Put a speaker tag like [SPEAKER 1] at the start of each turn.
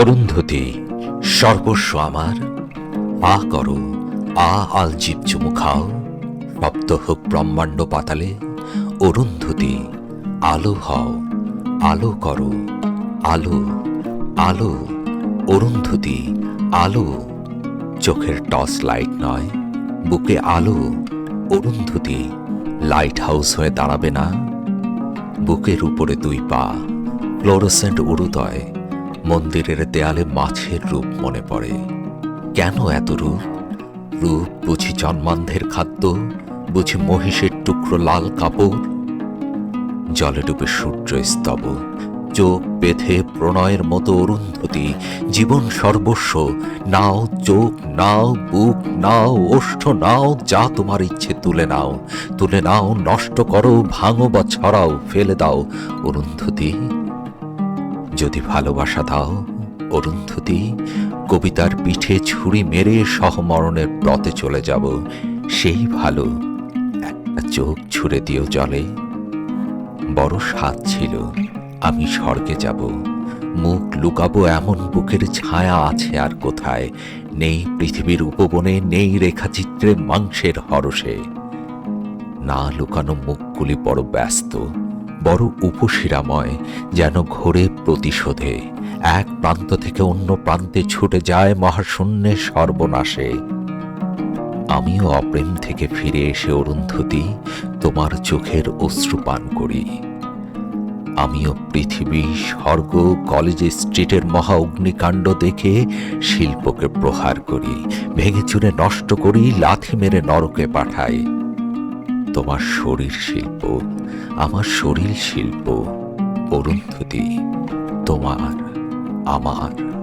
[SPEAKER 1] অরুন্ধতী, সর্বস্ব আমার। আ করো আ আলজিপ চুমু খাও শব্দ হোক ব্রহ্মাণ্ড পাতালে, অরুন্ধতী, আলো হও, আলো করো, আলো আলো, অরুন্ধতী, আলো। চোখের টস লাইট নয়, বুকে আলো, অরুন্ধতী, লাইট হাউস হয়ে দাঁড়াবে না। বুকের উপরে দুই পা, ফ্লোরোসেন্ট উরুদয় মন্দিরের দেয়ালে মাছের রূপ মনে পড়ে। কেন এত রূপ? রূপ বুঝি জন্মান্ধের খাদ্য, বুঝি মহিষের টুকরো লাল কাপড়। জলে ডুবে সূর্য স্তব, চোখ বেঁধে প্রণয়ের মতো অরুন্ধতী, জীবন সর্বস্ব, নাও চোখ, নাও বুক, নাও ওষ্ঠ, নাও যা তোমার ইচ্ছে তুলে নাও তুলে নাও, নষ্ট করো, ভাঙো বা ছড়াও, ফেলে দাও। অরুন্ধতী যদি ভালোবাসা দাও, অরুন্ধতী, কবিতার পিঠে ছুরি মেরে সহমরণের ব্রতে চলে যাব। সেই ভালো একটা চোখ ছুঁড়ে দিও জলে। বড় স্বাদ ছিল, আমি স্বর্গে যাব। মুখ লুকাবো এমন বুকের ছায়া আছে আর কোথায়? নেই পৃথিবীর উপবনে, নেই রেখাচিত্রে মাংসের হরসে না লুকানো মুখগুলি বড় ব্যস্ত। বড় উপশিরাময়, যেন ঘোরে প্রতিশোধে। এক প্রান্ত থেকে অন্য প্রান্তে ছুটে যায় মহাশূন্যে সর্বনাশে। আমিও অপ্রেম থেকে ফিরে এসে অরুন্ধতী, তোমার চোখের অশ্রু পান করি। আমিও পৃথিবী, স্বর্গ, কলেজ, স্ট্রিটের মহা অগ্নিকাণ্ড দেখে শিল্পকে প্রহার করি, ভেঙে চুরে নষ্ট করি, লাথি মেরে নরকে পাঠাই। তোমার শরীর শিল্প আমার শরীর শিল্প অরুন্ধতি তোমার আমার।